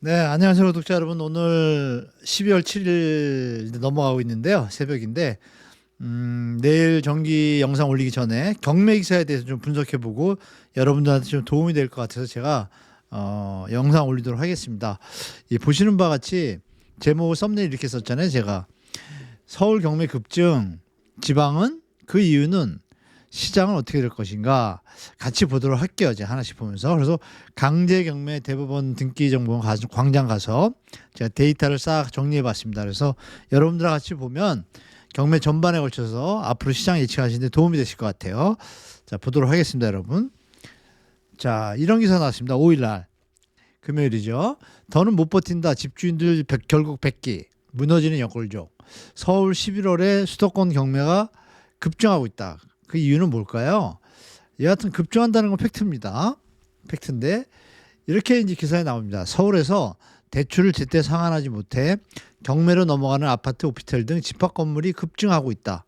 네, 안녕하세요, 구독자 여러분. 오늘 12월 7일 넘어가고 있는데요. 새벽인데, 음, 내일 정기 영상 올리기 전에 경매 기사에 대해서 좀 분석해보고 여러분들한테 좀 도움이 될 것 같아서 제가 어, 영상 올리도록 하겠습니다. 이 보시는 바와 같이 제목 썸네일 이렇게 썼잖아요. 제가 서울 경매 급증, 지방은 그 이유는 시장은 어떻게 될 것인가 같이 보도록 할게요. 이제 하나씩 보면서 그래서 강제 경매 대법원 등기 정보 가- 광장 가서 제가 데이터를 싹 정리해 봤습니다. 그래서 여러분들과 같이 보면 경매 전반에 걸쳐서 앞으로 시장 예측하시는데 도움이 되실 것 같아요. 자 보도록 하겠습니다, 여러분. 자 이런 기사 나왔습니다. 5일 날 금요일이죠. 더는 못 버틴다. 집주인들 백- 결국 백기 무너지는 역골족. 서울 11월에 수도권 경매가 급증하고 있다. 그 이유는 뭘까요? 여하튼 급증한다는 건 팩트입니다. 팩트인데 이렇게 이제 기사에 나옵니다. 서울에서 대출을 제때 상환하지 못해 경매로 넘어가는 아파트, 오피스텔 등 집합 건물이 급증하고 있다.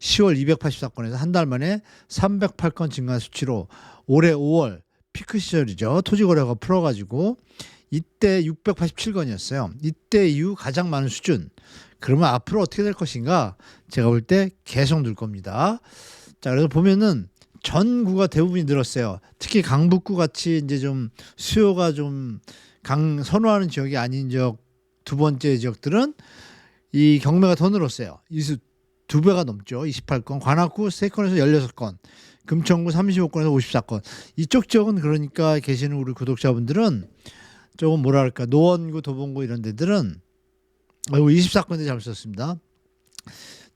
10월 284건에서 한 달 만에 308건 증가한 수치로 올해 5월 피크 시절이죠. 토지 거래가 풀어가지고 이때 687건이었어요. 이때 이후 가장 많은 수준. 그러면 앞으로 어떻게 될 것인가? 제가 볼 때 계속 늘 겁니다. 자, 그래서 보면은 전구가 대부분이 늘었어요. 특히 강북구 같이 이제 좀 수요가 좀 강 선호하는 지역이 아닌 지역 두 번째 지역들은 이 경매가 더 늘었어요. 이수 두 배가 넘죠. 28건, 관악구 3건에서 16건, 금천구 35건에서 54건. 이쪽 지역은 그러니까 계시는 우리 구독자분들은 조금 뭐랄까 노원구, 도봉구 이런 데들은 어, 24건대 잘 썼습니다.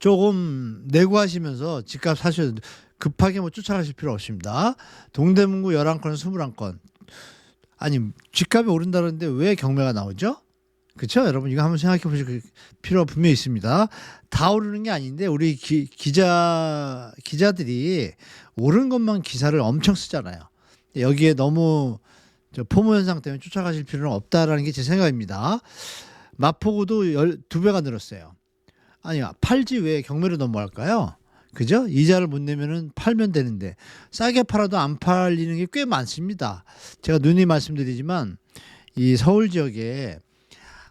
조금 내고하시면서 집값 사셔도 급하게 뭐 쫓아가실 필요 없습니다. 동대문구 11건에서 21건. 아니, 집값이 오른다는데 왜 경매가 나오죠? 그렇죠? 여러분 이거 한번 생각해 보실 필요가 분명히 있습니다. 다 오르는 게 아닌데 우리 기, 기자 기자들이 오른 것만 기사를 엄청 쓰잖아요. 여기에 너무 저 포모 현상 때문에 쫓아가실 필요는 없다라는 게 제 생각입니다. 마포구도 열, 두 배가 늘었어요. 아니 팔지 왜 경매로 넘어갈까요? 그죠? 이자를 못 내면은 팔면 되는데 싸게 팔아도 안 팔리는 게 꽤 많습니다. 제가 누누이 말씀드리지만 이 서울 지역에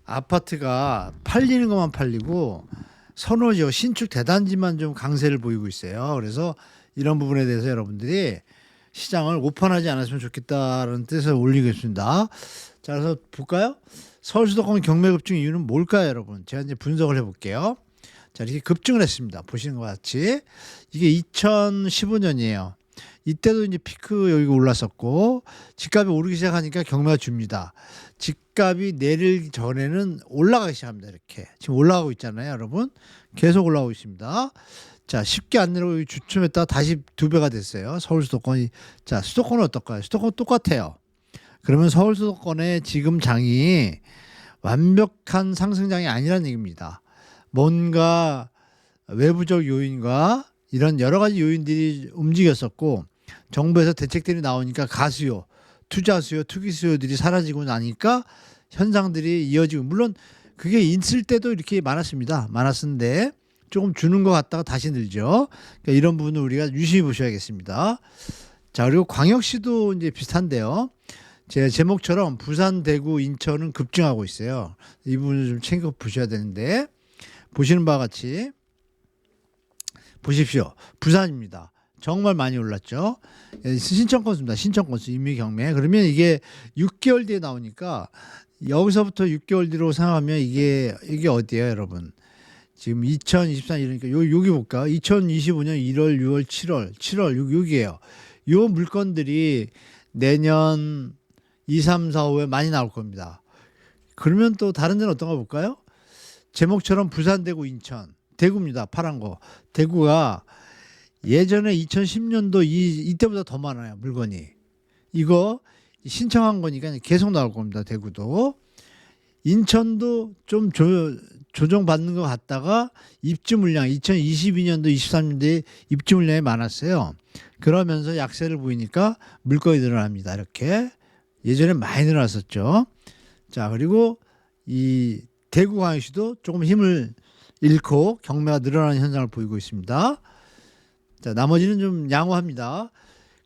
아파트가 팔리는 것만 팔리고 선호 지역 신축 대단지만 좀 강세를 보이고 있어요. 그래서 이런 부분에 대해서 여러분들이 시장을 오판하지 않았으면 좋겠다는 뜻을 올리겠습니다. 자, 그래서 볼까요? 서울 수도권 경매 급증 이유는 뭘까요, 여러분? 제가 이제 분석을 해볼게요. 자, 이렇게 급증을 했습니다. 보시는 것 같이. 이게 2015년이에요. 이때도 이제 피크 여기가 올랐었고, 집값이 오르기 시작하니까 경매가 줍니다. 집값이 내릴 전에는 올라가기 시작합니다. 이렇게. 지금 올라가고 있잖아요, 여러분. 계속 올라가고 있습니다. 자, 쉽게 안 내려오고 주춤했다가 다시 두 배가 됐어요. 서울 수도권이. 자, 수도권은 어떨까요? 수도권 똑같아요. 그러면 서울 수도권의 지금 장이 완벽한 상승장이 아니라는 얘기입니다. 뭔가 외부적 요인과 이런 여러 가지 요인들이 움직였었고 정부에서 대책들이 나오니까 가수요, 투자 수요, 투기 수요들이 사라지고 나니까 현상들이 이어지고 물론 그게 있을 때도 이렇게 많았습니다. 많았는데 조금 주는 것 같다가 다시 늘죠. 그러니까 이런 부분을 우리가 유심히 보셔야겠습니다. 자 그리고 광역시도 이제 비슷한데요. 제 제목처럼 부산, 대구, 인천은 급증하고 있어요. 이 부분을 좀 챙겨 보셔야 되는데 보시는 바와 같이 보십시오. 부산입니다. 정말 많이 올랐죠. 예, 신청 건수입니다. 신청 건수 임의 경매. 그러면 이게 6개월 뒤에 나오니까 여기서부터 6개월 뒤로 생각하면 이게 이게 어디예요, 여러분? 지금 2024 이러니까 요 여기 볼까? 2025년 1월, 6월, 7월, 7월 요 여기에요. 요 물건들이 내년 2, 3, 4, 5에 많이 나올 겁니다. 그러면 또 다른 데는 어떤가 볼까요? 제목처럼 부산, 대구, 인천, 대구입니다. 파란 거. 대구가 예전에 2010년도 이 이때보다 더 많아요 물건이. 이거 신청한 거니까 계속 나올 겁니다. 대구도. 인천도 좀 조, 조정받는 것 같다가 입주 물량 2022년도 23년도에 입주 물량이 많았어요. 그러면서 약세를 보이니까 물건이 늘어납니다. 이렇게 예전에 많이 늘어났었죠. 자 그리고 이 대구 광역시도 조금 힘을 잃고 경매가 늘어나는 현상을 보이고 있습니다. 자 나머지는 좀 양호합니다.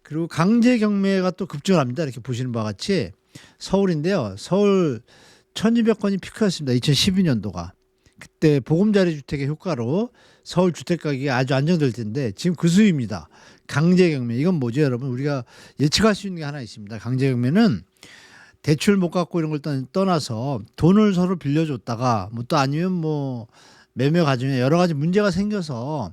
그리고 강제 경매가 또 급증을 합니다. 이렇게 보시는 바와 같이 서울인데요. 서울 1200건이 피크였습니다. 2012년도가. 그때 보금자리 주택의 효과로 서울 주택 가격이 아주 안정될 텐데 지금 그 수입니다. 강제 경매. 이건 뭐죠, 여러분? 우리가 예측할 수 있는 게 하나 있습니다. 강제 경매는 대출 못 갚고 이런 걸 떠- 떠나서 돈을 서로 빌려줬다가 뭐 또 아니면 뭐 매매 과정에 여러 가지 문제가 생겨서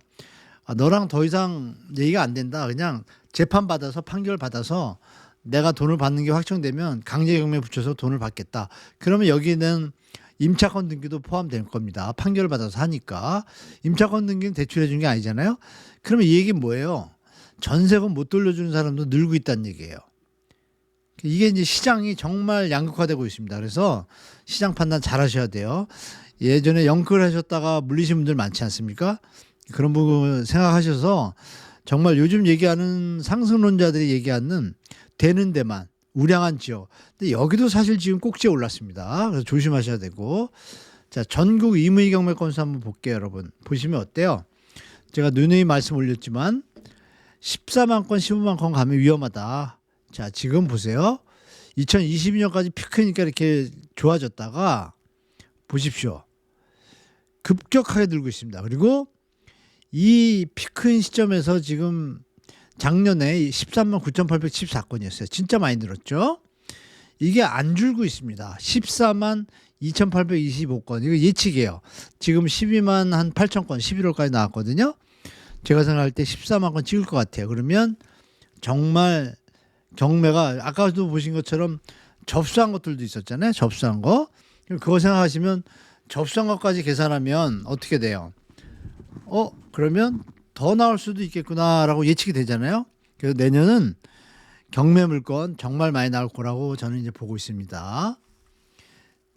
아, 너랑 더 이상 얘기가 안 된다. 그냥 재판 받아서 판결 받아서 내가 돈을 받는 게 확정되면 강제 경매 붙여서 돈을 받겠다. 그러면 여기는 임차권 등기도 포함될 겁니다. 판결을 받아서 하니까 임차권 등기는 대출해 준 게 아니잖아요. 그러면 이 얘기는 뭐예요? 전세금 못 돌려주는 사람도 늘고 있다는 얘기예요. 이게 이제 시장이 정말 양극화되고 있습니다. 그래서 시장 판단 잘 하셔야 돼요. 예전에 영끌 하셨다가 물리신 분들 많지 않습니까? 그런 부분 생각하셔서 정말 요즘 얘기하는 상승론자들이 얘기하는 되는 데만 우량한 지역. 근데 여기도 사실 지금 꼭지에 올랐습니다. 그래서 조심하셔야 되고. 자, 전국 임의 경매 건수 한번 볼게요, 여러분. 보시면 어때요? 제가 누누이 말씀 올렸지만 14만 건, 15만 건 가면 위험하다. 자, 지금 보세요. 2022년까지 피크니까 이렇게 좋아졌다가 보십시오. 급격하게 늘고 있습니다. 그리고 이 피크인 시점에서 지금 작년에 13만 9,814건이었어요. 진짜 많이 늘었죠. 이게 안 줄고 있습니다. 14만 2,825건. 이거 예측이에요. 지금 12만 한 8천 건 11월까지 나왔거든요. 제가 생각할 때 14만 건 찍을 것 같아요. 그러면 정말 경매가 아까도 보신 것처럼 접수한 것들도 있었잖아요. 접수한 거. 그거 생각하시면 접수한 것까지 계산하면 어떻게 돼요? 어, 그러면 더 나올 수도 있겠구나라고 예측이 되잖아요. 그래서 내년은 경매 물건 정말 많이 나올 거라고 저는 이제 보고 있습니다.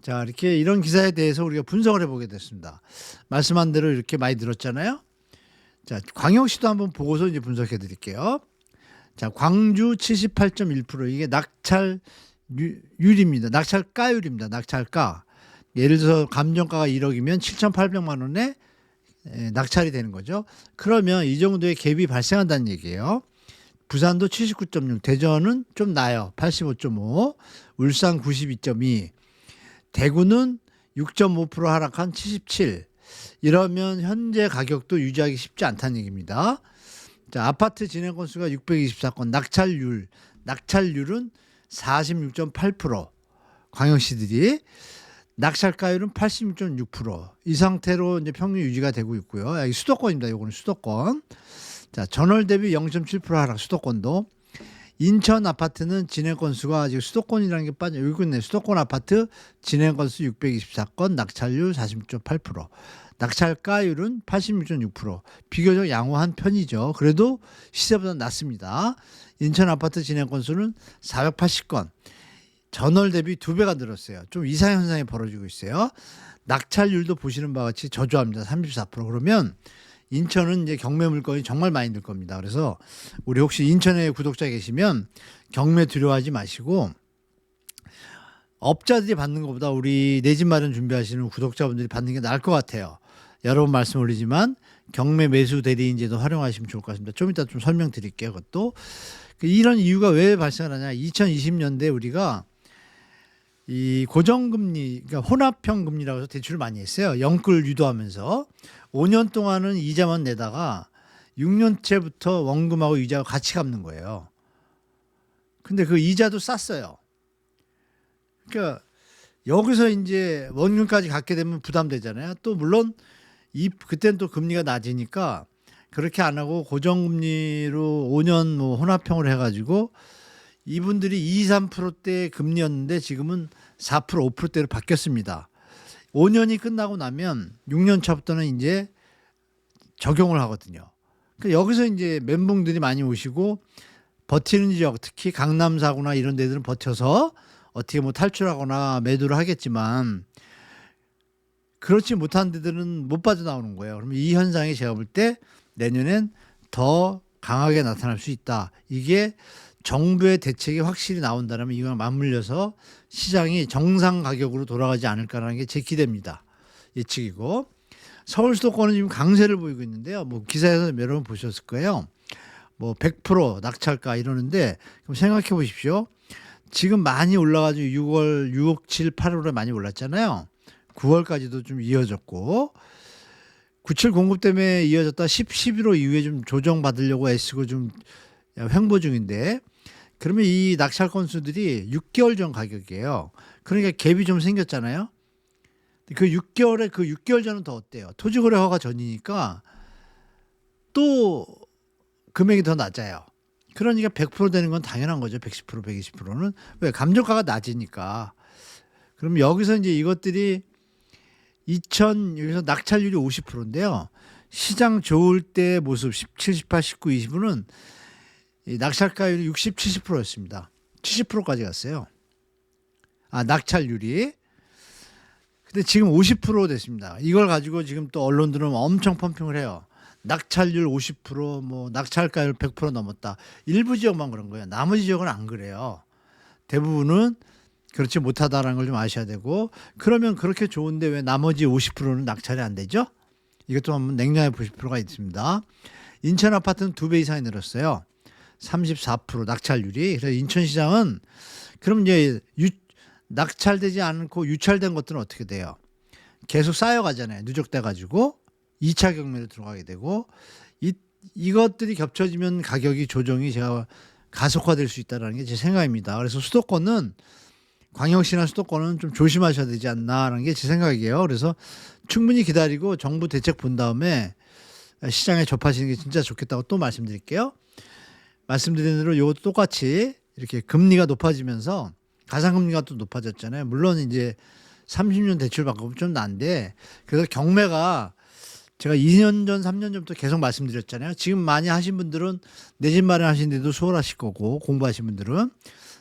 자, 이렇게 이런 기사에 대해서 우리가 분석을 해보게 됐습니다. 말씀한 대로 이렇게 많이 늘었잖아요. 자, 광역시도 한번 보고서 이제 분석해 드릴게요. 자, 광주 78.1% 이게 낙찰 유- 율입니다. 낙찰가율입니다. 낙찰가. 예를 들어서 감정가가 1억이면 7,800만 원에 에, 낙찰이 되는 거죠. 그러면 이 정도의 갭이 발생한다는 얘기예요. 부산도 79.6, 대전은 좀 나요. 85.5, 울산 92.2, 대구는 6.5% 하락한 77. 이러면 현재 가격도 유지하기 쉽지 않다는 얘기입니다. 자, 아파트 진행 건수가 624건, 낙찰률, 낙찰률은 46.8%. 광역시들이 낙찰가율은 86.6%이 상태로 이제 평균 유지가 되고 있고요. 여기 수도권입니다. 요거는 수도권. 자, 전월 대비 0.7% 하락 수도권도 인천 아파트는 진행 건수가 지금 수도권이라는 게 빠져 여기 있네. 수도권 아파트 진행 건수 624건, 낙찰률 46.8%. 낙찰가율은 86.6% 비교적 양호한 편이죠. 그래도 시세보다 낮습니다. 인천 아파트 진행 건수는 480건. 전월 대비 두 배가 늘었어요. 좀 이상 현상이 벌어지고 있어요. 낙찰률도 보시는 바와 같이 저조합니다. 34% 그러면 인천은 이제 경매 물건이 정말 많이 늘 겁니다. 그래서 우리 혹시 인천에 구독자 계시면 경매 두려워하지 마시고 업자들이 받는 것보다 우리 내 집 마련 준비하시는 구독자분들이 받는 게 나을 것 같아요. 여러 번 말씀 올리지만 경매 매수 대리인제도 활용하시면 좋을 것 같습니다. 좀 이따 좀 설명드릴게요. 그것도 그 이런 이유가 왜 발생하냐? 2020년대 우리가 이 고정금리, 그러니까 혼합형 금리라고 해서 대출을 많이 했어요. 영끌 유도하면서 5년 동안은 이자만 내다가 6년째부터 원금하고 이자가 같이 갚는 거예요. 근데 그 이자도 쌌어요. 그러니까 여기서 이제 원금까지 갖게 되면 부담되잖아요. 또 물론 이 그때는 또 금리가 낮으니까 그렇게 안 하고 고정금리로 5년 뭐 혼합형으로 해가지고 이분들이 2, 3%대 금리였는데 지금은 4% 5%대로 바뀌었습니다. 5년이 끝나고 나면 6년 차부터는 이제 적용을 하거든요. 그러니까 여기서 이제 멘붕들이 많이 오시고 버티는 지역 특히 강남 사구나 이런 데들은 버텨서 어떻게 뭐 탈출하거나 매도를 하겠지만 그렇지 못한 데들은 못 빠져나오는 거예요. 그러면 이 현상이 제가 볼 때 내년엔 더 강하게 나타날 수 있다. 이게 정부의 대책이 확실히 나온다면 이거랑 맞물려서 시장이 정상 가격으로 돌아가지 않을까라는 게 제 기대입니다. 예측이고 서울 수도권은 지금 강세를 보이고 있는데요. 뭐 기사에서 여러 번 보셨을 거예요. 뭐 100% 낙찰가 이러는데 그럼 생각해 보십시오. 지금 많이 올라가지고 6월 6, 7, 8월에 많이 올랐잖아요. 9월까지도 좀 이어졌고 97 공급 때문에 이어졌다 10, 11호 이후에 좀 조정 받으려고 애쓰고 좀 횡보 중인데 그러면 이 낙찰 건수들이 6개월 전 가격이에요. 그러니까 갭이 좀 생겼잖아요. 그 6개월에 그 6개월 전은 더 어때요? 토지 거래 허가 전이니까 또 금액이 더 낮아요. 그러니까 100% 되는 건 당연한 거죠. 110%, 120%는 왜 감정가가 낮으니까. 그럼 여기서 이제 이것들이 2000 여기서 낙찰률이 50%인데요. 시장 좋을 때 모습 17, 18, 19, 20은 이 낙찰가율이 60, 70%였습니다. 70%까지 갔어요. 아, 낙찰률이. 근데 지금 50% 됐습니다. 이걸 가지고 지금 또 언론들은 엄청 펌핑을 해요. 낙찰률 50%뭐 낙찰가율 100% 넘었다. 일부 지역만 그런 거예요. 나머지 지역은 안 그래요. 대부분은 그렇지 못하다라는 걸 좀 아셔야 되고 그러면 그렇게 좋은데 왜 나머지 50%는 낙찰이 안 되죠? 이것도 한번 냉정해 보실 필요가 있습니다. 인천 아파트는 두 배 이상이 늘었어요. 34% 낙찰률이. 그래서 인천 시장은 그럼 이제 유, 낙찰되지 않고 유찰된 것들은 어떻게 돼요? 계속 쌓여가잖아요. 누적돼 가지고 2차 경매로 들어가게 되고 이 이것들이 겹쳐지면 가격이 조정이 제가 가속화될 수 있다라는 게 제 생각입니다. 그래서 수도권은 광역시나 수도권은 좀 조심하셔야 되지 않나라는 게 제 생각이에요. 그래서 충분히 기다리고 정부 대책 본 다음에 시장에 접하시는 게 진짜 좋겠다고 또 말씀드릴게요. 말씀드린 대로 이것도 똑같이 이렇게 금리가 높아지면서 가상금리가 또 높아졌잖아요. 물론 이제 30년 대출 받고 좀 난데 그래서 경매가 제가 2년 전, 3년 전부터 계속 말씀드렸잖아요. 지금 많이 하신 분들은 내 집 마련하시는데도 수월하실 거고 공부하신 분들은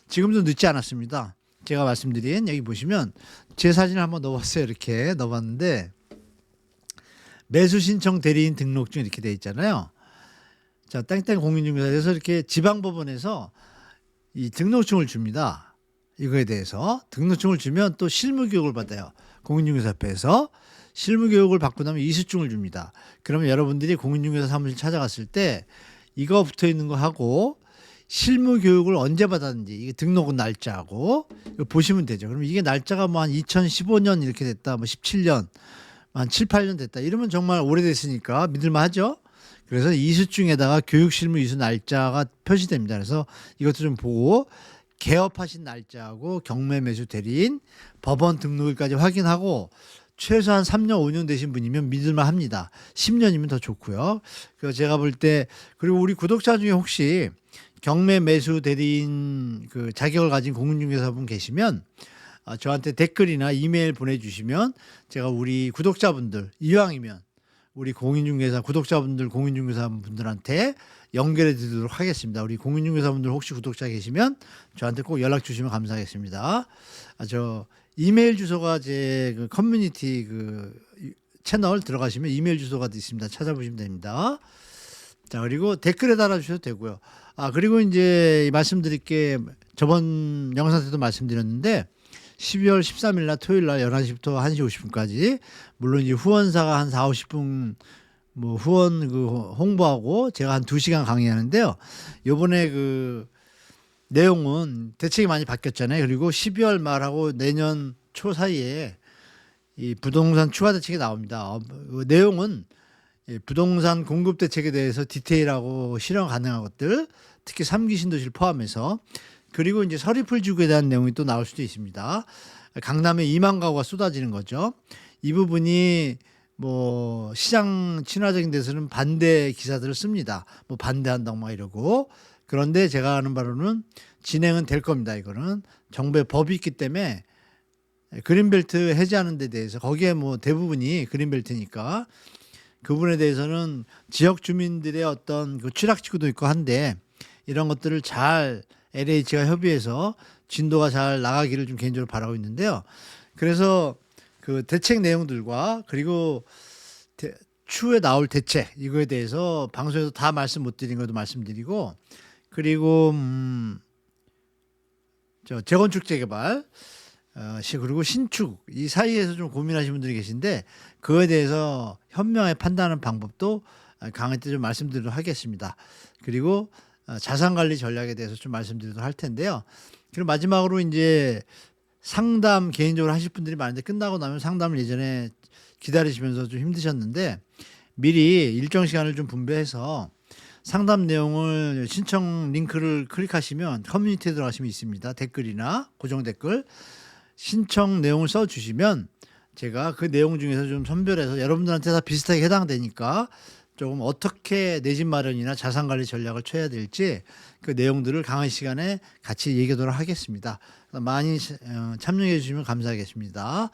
지금도 늦지 않았습니다. 제가 말씀드린 여기 보시면 제 사진을 한번 넣어봤어요. 이렇게 넣어봤는데 매수 신청 대리인 등록증 이렇게 돼 있잖아요. 자, 땡땡 공인중개사에서 이렇게 지방법원에서 이 등록증을 줍니다. 이거에 대해서 등록증을 주면 또 실무 교육을 받아요. 공인중개사 협회에서 실무 교육을 받고 나면 이수증을 줍니다. 그러면 여러분들이 공인중개사 사무실 찾아갔을 때 이거 붙어 있는 거 하고 실무 교육을 언제 받았는지 이게 등록은 날짜하고 보시면 되죠. 그럼 이게 날짜가 뭐 한 2015년 이렇게 됐다, 뭐 17년, 한 7, 8년 됐다. 이러면 정말 오래됐으니까 믿을만 하죠. 그래서 이수증에다가 교육 실무 이수 날짜가 표시됩니다. 그래서 이것도 좀 보고 개업하신 날짜하고 경매 매수 대리인 법원 등록일까지 확인하고 최소한 3년, 5년 되신 분이면 믿을만 합니다. 10년이면 더 좋고요. 그래서 제가 볼 때 그리고 우리 구독자 중에 혹시 경매 매수 대리인 그 자격을 가진 공인중개사분 계시면 아, 저한테 댓글이나 이메일 보내주시면 제가 우리 구독자분들 이왕이면 우리 공인중개사 구독자분들 공인중개사분들한테 연결해 드리도록 하겠습니다. 우리 공인중개사분들 혹시 구독자 계시면 저한테 꼭 연락 주시면 감사하겠습니다. 아, 저 이메일 주소가 제 그 커뮤니티 그 채널 들어가시면 이메일 주소가 있습니다. 찾아보시면 됩니다. 자, 그리고 댓글에 달아주셔도 되고요. 아, 그리고 이제 말씀드릴 게 저번 영상 때도 말씀드렸는데 12월 13일 날 토요일 날 11시부터 1시 50분까지 물론 이제 후원사가 한 4, 50분 뭐 후원 그 홍보하고 제가 한 2시간 강의하는데요. 요번에 그 내용은 대책이 많이 바뀌었잖아요. 그리고 12월 말하고 내년 초 사이에 이 부동산 추가 대책이 나옵니다. 어, 그 내용은 이 부동산 공급 대책에 대해서 디테일하고 실현 가능한 것들, 특히 3기 신도시를 포함해서 그리고 이제 서리풀 지구에 대한 내용이 또 나올 수도 있습니다. 강남에 2만 가구가 쏟아지는 거죠. 이 부분이 뭐 시장 친화적인 데서는 반대 기사들을 씁니다. 뭐 반대한다고 막 이러고 그런데 제가 아는 바로는 진행은 될 겁니다. 이거는 정부의 법이 있기 때문에 그린벨트 해제하는 데 대해서 거기에 뭐 대부분이 그린벨트니까 그 부분에 대해서는 지역 주민들의 어떤 그 취락지구도 있고 한데 이런 것들을 잘 LH가 협의해서 진도가 잘 나가기를 좀 개인적으로 바라고 있는데요. 그래서 그 대책 내용들과 그리고 대, 추후에 나올 대책 이거에 대해서 방송에서 다 말씀 못 드린 것도 말씀드리고 그리고 음, 저 재건축 재개발 어, 시 그리고 신축 이 사이에서 좀 고민하시는 분들이 계신데 그거에 대해서 현명하게 판단하는 방법도 강의 때 좀 말씀드리도록 하겠습니다. 그리고 어, 자산 관리 전략에 대해서 좀 말씀드리도록 할 텐데요. 그리고 마지막으로 이제 상담 개인적으로 하실 분들이 많은데 끝나고 나면 상담을 예전에 기다리시면서 좀 힘드셨는데 미리 일정 시간을 좀 분배해서 상담 내용을 신청 링크를 클릭하시면 커뮤니티에 들어가시면 있습니다. 댓글이나 고정 댓글 신청 내용을 써 주시면 제가 그 내용 중에서 좀 선별해서 여러분들한테 다 비슷하게 해당되니까 조금 어떻게 내 집 마련이나 자산 관리 전략을 쳐야 될지 그 내용들을 강의 시간에 같이 얘기하도록 하겠습니다. 많이 어, 참여해 주시면 감사하겠습니다.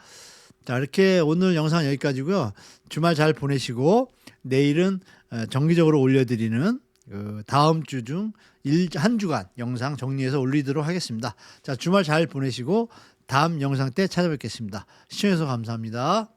자, 이렇게 오늘 영상 여기까지고요. 주말 잘 보내시고 내일은 어, 정기적으로 올려드리는 그 다음 주 중 한 주간 영상 정리해서 올리도록 하겠습니다. 자, 주말 잘 보내시고 다음 영상 때 찾아뵙겠습니다. 시청해주셔서 감사합니다.